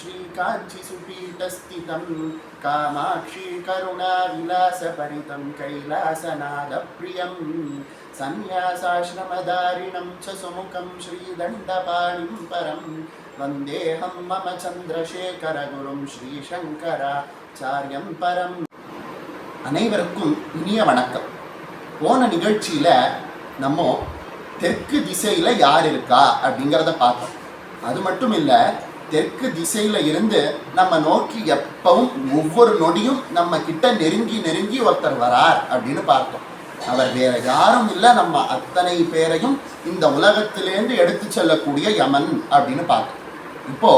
श्रीकाञ्चिसुपीठस्थितं कामाक्षी करुणाविलासभरितं कैलासनादप्रियं सन्न्यासाश्रमदारिणं च सुमुखं श्रीदण्डपाणिं परं वन्देऽहं मम चन्द्रशेखरगुरुं श्रीशङ्कराचार्यं परम् அனைவருக்கும் இனிய வணக்கம் போன நிகழ்ச்சியில் நம்ம தெற்கு திசையில் யார் இருக்கா அப்படிங்கிறத பார்த்தோம் அது மட்டும் இல்லை தெற்கு திசையில் இருந்து நம்ம நோக்கி எப்பவும் ஒவ்வொரு நொடியும் நம்ம கிட்ட நெருங்கி நெருங்கி ஒருத்தர் வரார் அப்படின்னு பார்த்தோம். அவர் வேற யாரும் இல்லை நம்ம அத்தனை பேரையும் இந்த உலகத்திலேருந்து எடுத்து செல்லக்கூடிய யமன் அப்படின்னு பார்த்தோம். இப்போ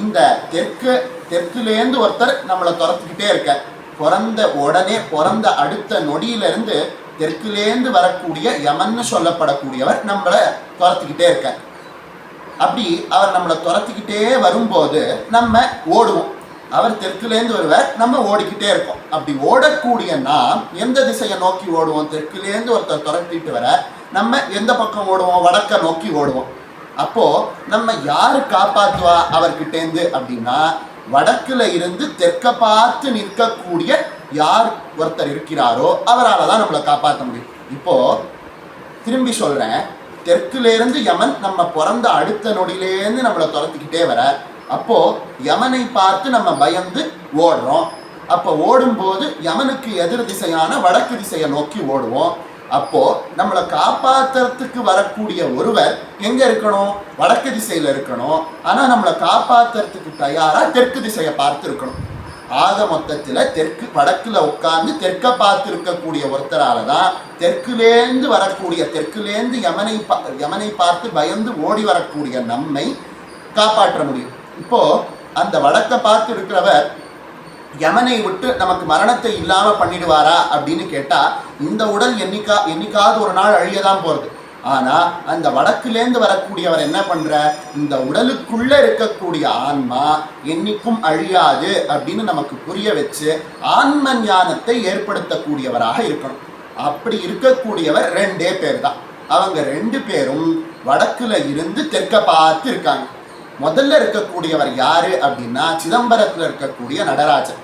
இந்த தெற்கு தெற்குலேருந்து ஒருத்தர் நம்மளை துரத்துக்கிட்டே இருக்க பிறந்த உடனே பிறந்த அடுத்த நொடியிலிருந்து தெற்குலேருந்து வரக்கூடிய யமன்னு சொல்லப்படக்கூடியவர் நம்மளை துரத்துக்கிட்டே இருக்க. அப்படி அவர் நம்மளை துரத்திக்கிட்டே வரும்போது நம்ம ஓடுவோம். அவர் தெற்குலேருந்து வருவார் நம்ம ஓடிக்கிட்டே இருக்கோம் அப்படி ஓடக்கூடிய நாம் எந்த திசையை நோக்கி ஓடுவோம்? தெற்குலேருந்து ஒருத்தர் துரத்திட்டு வர நம்ம எந்த பக்கம் ஓடுவோம்? வடக்க நோக்கி ஓடுவோம். அப்போ நம்ம யார் காப்பாற்றுவா அவர்கிட்டேருந்து அப்படின்னா வடக்குல இருந்து தெற்க பார்த்து நிற்கக்கூடிய யார் ஒருத்தர் இருக்கிறாரோ அவரால் தான் நம்மளை காப்பாற்ற முடியும். இப்போ திரும்பி சொல்கிறேன் தெற்குலேருந்து யமன் நம்ம பிறந்த அடுத்த நொடியிலேருந்து நம்மளை துரத்திக்கிட்டே வர. அப்போ யமனை பார்த்து நம்ம பயந்து ஓடுறோம். அப்போ ஓடும்போது யமனுக்கு எதிர் திசையான வடக்கு திசையை நோக்கி ஓடுவோம். அப்போ நம்மளை காப்பாத்துறதுக்கு வரக்கூடிய ஒருவர் எங்க இருக்கணும்? வடக்கு திசையில இருக்கணும். ஆனா நம்மளை காப்பாத்துறதுக்கு தயாரா தெற்கு திசையை பார்த்து இருக்கணும். ஆக மொத்தத்தில் தெற்கு வடக்கில் உட்கார்ந்து தெற்கை பார்த்து இருக்கக்கூடிய ஒருத்தரால தான் தெற்குலேருந்து வரக்கூடிய தெற்குலேருந்து யமனை பா யமனை பார்த்து பயந்து ஓடி வரக்கூடிய நம்மை காப்பாற்ற முடியும். இப்போ அந்த வடக்கை பார்த்து இருக்கிறவர் யமனை விட்டு நமக்கு மரணத்தை இல்லாமல் பண்ணிடுவாரா அப்படின்னு கேட்டால் இந்த உடல் என்னைக்கா என்னைக்காவது ஒரு நாள் அழியதான் போகிறது ஆனா அந்த வடக்குலேருந்து வரக்கூடியவர் என்ன பண்ற? இந்த உடலுக்குள்ள இருக்கக்கூடிய ஆன்மா என்னைக்கும் அழியாது அப்படின்னு நமக்கு புரிய வச்சு ஆன்ம ஞானத்தை ஏற்படுத்தக்கூடியவராக இருக்கணும். அப்படி இருக்கக்கூடியவர் ரெண்டே பேர் தான் அவங்க ரெண்டு பேரும் வடக்குல இருந்து தெற்க பார்த்து இருக்காங்க. முதல்ல இருக்கக்கூடியவர் யாரு அப்படின்னா சிதம்பரத்துல இருக்கக்கூடிய நடராஜர்.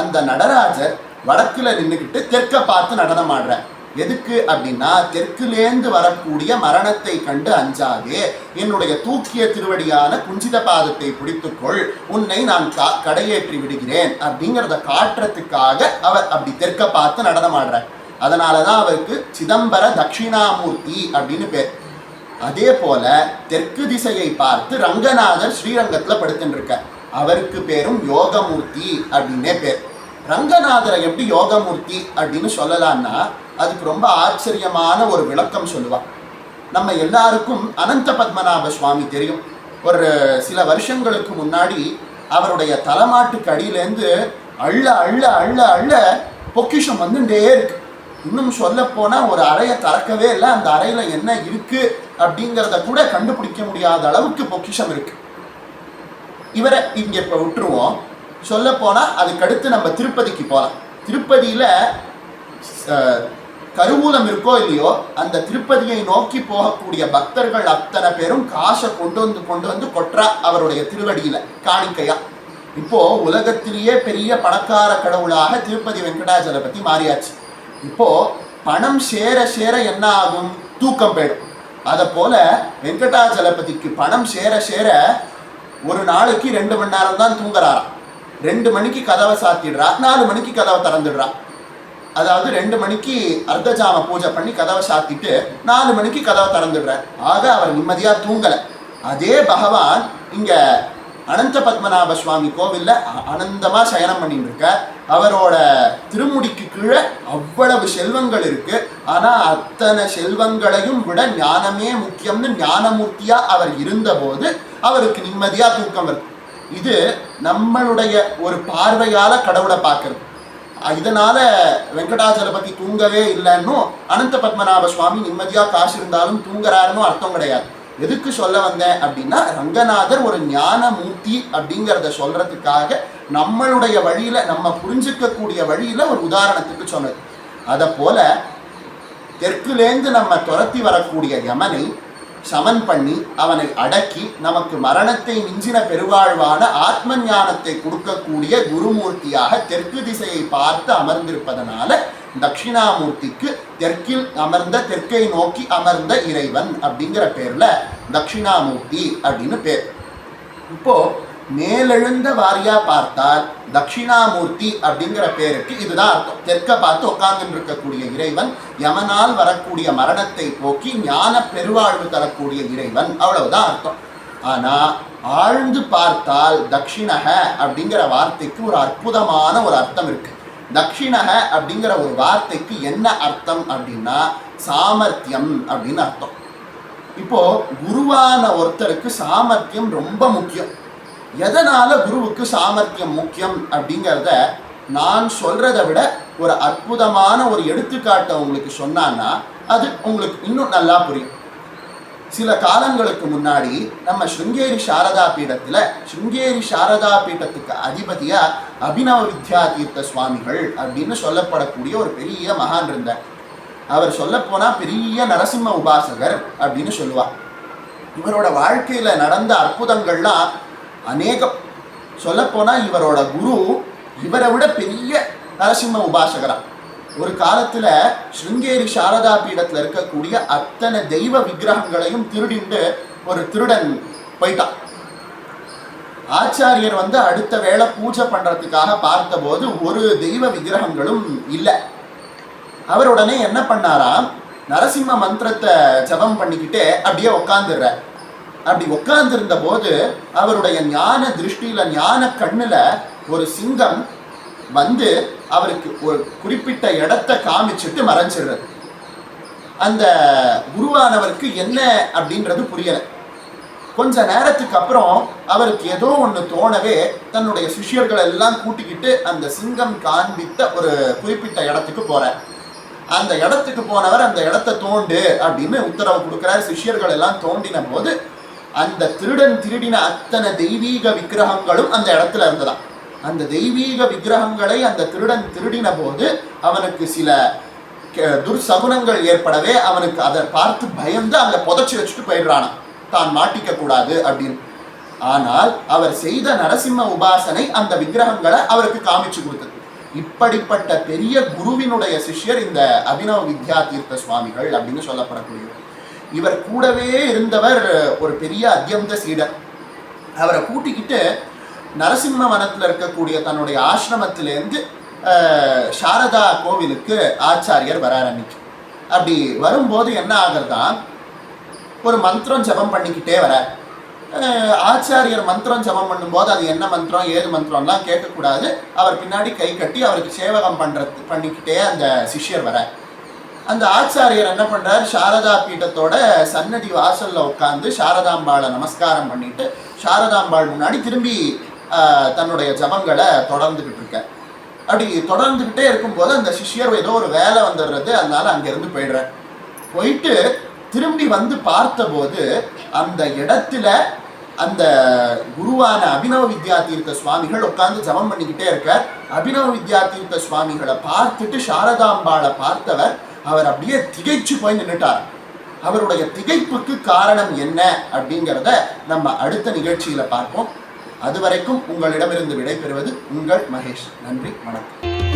அந்த நடராஜர் வடக்குல நின்றுக்கிட்டு தெற்க பார்த்து நடனம் ஆடுறார். எதுக்கு அப்படின்னா தெற்குலேந்து வரக்கூடிய மரணத்தை கண்டு அஞ்சாதே. என்னுடைய தூக்கிய திருவடியான குஞ்சித பாதத்தை பிடித்துக்கொள். உன்னை நான் கா கடையேற்றி விடுகிறேன் அப்படிங்கிறத காட்டுறதுக்காக அவர் அப்படி தெற்க பார்த்து நடனமாடுறார் அதனால தான் அவருக்கு சிதம்பர தட்சிணாமூர்த்தி அப்படின்னு பேர். அதே போல தெற்கு திசையை பார்த்து ரங்கநாதர் ஸ்ரீரங்கத்துல படுத்துட்டு இருக்கார் அவருக்கு பேரும் யோகமூர்த்தி அப்படின்னே பேர். ரங்கநாதரை எப்படி யோகமூர்த்தி அப்படின்னு சொல்லலாம்னா அதுக்கு ரொம்ப ஆச்சரியமான ஒரு விளக்கம் சொல்லுவா. நம்ம எல்லாருக்கும் அனந்த பத்மநாப சுவாமி தெரியும். ஒரு சில வருஷங்களுக்கு முன்னாடி அவருடைய தலைமாட்டுக்கு அடியிலேருந்து அள்ள அள்ள அள்ள அள்ள பொக்கிஷம் வந்துட்டே இருக்கு. இன்னும் சொல்ல போனால் ஒரு அறையை திறக்கவே இல்லை. அந்த அறையில் என்ன இருக்கு அப்படிங்கிறத கூட கண்டுபிடிக்க முடியாத அளவுக்கு பொக்கிஷம் இருக்கு. இவரை இங்க இப்போ விட்டுருவோம். சொல்ல போனால் அதுக்கடுத்து நம்ம திருப்பதிக்கு போகலாம் திருப்பதியில் கருவூலம் இருக்கோ இல்லையோ அந்த திருப்பதியை நோக்கி போகக்கூடிய பக்தர்கள் அத்தனை பேரும் காசை கொண்டு வந்து கொண்டு வந்து கொட்டுறா அவருடைய திருவடியில காணிக்கையா. இப்போ உலகத்திலேயே பெரிய பணக்கார கடவுளாக திருப்பதி வெங்கடாஜலபதி மாறியாச்சு. இப்போ பணம் சேர சேர என்ன ஆகும்? தூக்கம் போயிடும். அதை போல வெங்கடாஜலபதிக்கு பணம் சேர சேர ஒரு நாளைக்கு ரெண்டு மணி நேரம் தான் தூங்குறாராம். ரெண்டு மணிக்கு கதவை சாத்திடுறா நாலு மணிக்கு கதவை திறந்துடுறான் அதாவது ரெண்டு மணிக்கு அர்த்தஜாம பூஜை பண்ணி கதவை சாத்திட்டு நாலு மணிக்கு கதவை திறந்துடுறார் ஆக அவர் நிம்மதியாக தூங்கலை. அதே பகவான் இங்க அனந்த பத்மநாப சுவாமி கோவிலில் அனந்தமாக சயனம் பண்ணிட்டு இருக்க அவரோட திருமுடிக்கு கீழே அவ்வளவு செல்வங்கள் இருக்கு. ஆனால் அத்தனை செல்வங்களையும் விட ஞானமே முக்கியம்னு ஞானமூர்த்தியாக அவர் இருந்தபோது அவருக்கு நிம்மதியாக தூக்கம் வருது. இது நம்மளுடைய ஒரு பார்வையால் கடவுளை பார்க்கறது. இதனால வெங்கடாச்சலபதி தூங்கவே இல்லைன்னும் அனந்த பத்மநாப சுவாமி நிம்மதியா காசு இருந்தாலும் தூங்குறாருன்னு அர்த்தம் கிடையாது. எதுக்கு சொல்ல வந்தேன் அப்படின்னா ரங்கநாதர் ஒரு ஞான மூர்த்தி அப்படிங்கிறத சொல்றதுக்காக நம்மளுடைய வழியில நம்ம புரிஞ்சுக்கக்கூடிய வழியில ஒரு உதாரணத்துக்கு சொன்னது. அதை போல தெற்குலேந்து நம்ம துரத்தி வரக்கூடிய யமனை சமன் பண்ணி அவனை அடக்கி நமக்கு மரணத்தை மிஞ்சின பெருவாழ்வான ஆத்ம ஞானத்தை கொடுக்கக்கூடிய குருமூர்த்தியாக தெற்கு திசையை பார்த்து அமர்ந்திருப்பதனால தட்சிணாமூர்த்திக்கு தெற்கில் அமர்ந்த தெற்கை நோக்கி அமர்ந்த இறைவன் அப்படிங்கிற பேர்ல தட்சிணாமூர்த்தி அப்படின்னு பேர். இப்போ மேலெழுந்த வாரியா பார்த்தால் தட்சிணாமூர்த்தி அப்படிங்கிற பேருக்கு இதுதான் அர்த்தம். தெற்க பார்த்து உட்கார்ந்து இருக்கக்கூடிய இறைவன் யமனால் வரக்கூடிய மரணத்தை போக்கி ஞான பெருவாழ்வு தரக்கூடிய இறைவன். அவ்வளவுதான் அர்த்தம். ஆனா ஆழ்ந்து பார்த்தால் தட்சிணக அப்படிங்கிற வார்த்தைக்கு ஒரு அற்புதமான ஒரு அர்த்தம் இருக்கு. தட்சிணக அப்படிங்கிற ஒரு வார்த்தைக்கு என்ன அர்த்தம் அப்படின்னா சாமர்த்தியம் அப்படின்னு அர்த்தம். இப்போ குருவான ஒருத்தருக்கு சாமர்த்தியம் ரொம்ப முக்கியம். எதனால குருவுக்கு சாமர்த்தியம் முக்கியம் அப்படிங்கிறத நான் சொல்றதை விட ஒரு அற்புதமான ஒரு எடுத்துக்காட்டை உங்களுக்கு சொன்னான்னா அது உங்களுக்கு இன்னும் நல்லா புரியும். சில காலங்களுக்கு முன்னாடி நம்ம சுங்கேரி சாரதா பீடத்தில் சுங்கேரி சாரதா பீடத்துக்கு அதிபதியாக அபினவ வித்யா தீர்த்த சுவாமிகள் அப்படின்னு சொல்லப்படக்கூடிய ஒரு பெரிய மகான் இருந்தார். அவர் சொல்லப்போனால் பெரிய நரசிம்ம உபாசகர் அப்படின்னு சொல்லுவார். இவரோட வாழ்க்கையில் நடந்த அற்புதங்கள்லாம் அநேகம். சொல்லப்போனா இவரோட குரு இவரை விட பெரிய நரசிம்ம உபாசகரா. ஒரு காலத்துல ஸ்ருங்கேரி சாரதா பீடத்துல இருக்கக்கூடிய அத்தனை தெய்வ விக்கிரகங்களையும் திருடிண்டு ஒரு திருடன் போயிட்டான் ஆச்சாரியர் வந்து அடுத்த வேளை பூஜை பண்றதுக்காக பார்த்தபோது ஒரு தெய்வ விக்கிரகங்களும் இல்லை. அவர் உடனே என்ன பண்ணாராம் நரசிம்ம மந்திரத்தை ஜபம் பண்ணிக்கிட்டே அப்படியே உட்காந்துடுறார் அப்படி உட்கார்ந்திருந்த போது அவருடைய ஞான திருஷ்டியில ஞான கண்ணுல ஒரு சிங்கம் வந்து அவருக்கு ஒரு குறிப்பிட்ட இடத்தை காமிச்சிட்டு மறைஞ்சிடுறது. அந்த குருவானவருக்கு என்ன அப்படின்றது புரியல. கொஞ்ச நேரத்துக்கு அப்புறம் அவருக்கு ஏதோ ஒன்று தோணவே தன்னுடைய சிஷ்யர்கள் எல்லாம் கூட்டிக்கிட்டு அந்த சிங்கம் காண்பித்த ஒரு குறிப்பிட்ட இடத்துக்கு போறார். அந்த இடத்துக்கு போனவர் அந்த இடத்த தோண்டு அப்படின்னு உத்தரவு கொடுக்கிறார். சிஷ்யர்கள் எல்லாம் தோண்டின போது அந்த திருடன் திருடின அத்தனை தெய்வீக விக்கிரகங்களும் அந்த இடத்துல இருந்ததா அந்த தெய்வீக விக்கிரகங்களை அந்த திருடன் திருடின போது அவனுக்கு சில துர்சகுனங்கள் ஏற்படவே அவனுக்கு அதை பார்த்து பயந்து அங்க புதைச்சி வச்சுட்டு போயிடுறானாம். தான் மாட்டிக்க கூடாது அப்படின்னு. ஆனால் அவர் செய்த நரசிம்ம உபாசனை அந்த விக்கிரகங்களை அவருக்கு காமிச்சு கொடுத்தது. இப்படிப்பட்ட பெரிய குருவினுடைய சிஷ்யர் இந்த அபினவ வித்யா தீர்த்த சுவாமிகள் அப்படின்னு சொல்லப்படக்கூடியவர் இவர் கூடவே இருந்தவர் ஒரு பெரிய அத்தியந்த சீடர் அவரை கூட்டிக்கிட்டு நரசிம்ம வனத்தில் இருக்கக்கூடிய தன்னுடைய ஆசிரமத்திலேருந்து சாரதா கோவிலுக்கு ஆச்சாரியர் வர ஆரம்பிச்சு அப்படி வரும்போது என்ன ஆகுறதா? ஒரு மந்திரம் ஜெபம் பண்ணிக்கிட்டே வர ஆச்சாரியர் மந்திரம் ஜெபம் பண்ணும்போது அது என்ன மந்திரம் ஏது மந்திரம்லாம் கேட்கக்கூடாது. அவர் பின்னாடி கை கட்டி அவருக்கு சேவகம் பண்ணுறது பண்ணிக்கிட்டே அந்த சிஷ்யர் வர அந்த ஆச்சாரியர் என்ன பண்ணுறார் சாரதா பீட்டத்தோட சன்னதி வாசலில் உட்காந்து சாரதாம்பாளை நமஸ்காரம் பண்ணிட்டு சாரதாம்பாள் முன்னாடி திரும்பி தன்னுடைய ஜபங்களை தொடர்ந்துக்கிட்டு இருக்க அப்படி தொடர்ந்துக்கிட்டே இருக்கும்போது அந்த சிஷ்யர் ஏதோ ஒரு வேலை வந்துடுறது அதனால அங்கேருந்து போயிடுறார். போயிட்டு திரும்பி வந்து பார்த்தபோது அந்த இடத்துல அந்த குருவான அபினவ வித்யா தீர்த்த சுவாமிகள் உட்கார்ந்து ஜபம் பண்ணிக்கிட்டே இருக்கார். அபினவ வித்யா தீர்த்த சுவாமிகளை பார்த்துட்டு சாரதாம்பாளை பார்த்தவர் அவர் அப்படியே திகைச்சு போய் நின்றுட்டார் அவருடைய திகைப்புக்கு காரணம் என்ன அப்படிங்கிறத நம்ம அடுத்த நிகழ்ச்சியில் பார்ப்போம். அதுவரைக்கும் உங்களிடமிருந்து விடைபெறுவது உங்கள் மகேஷ். நன்றி வணக்கம்.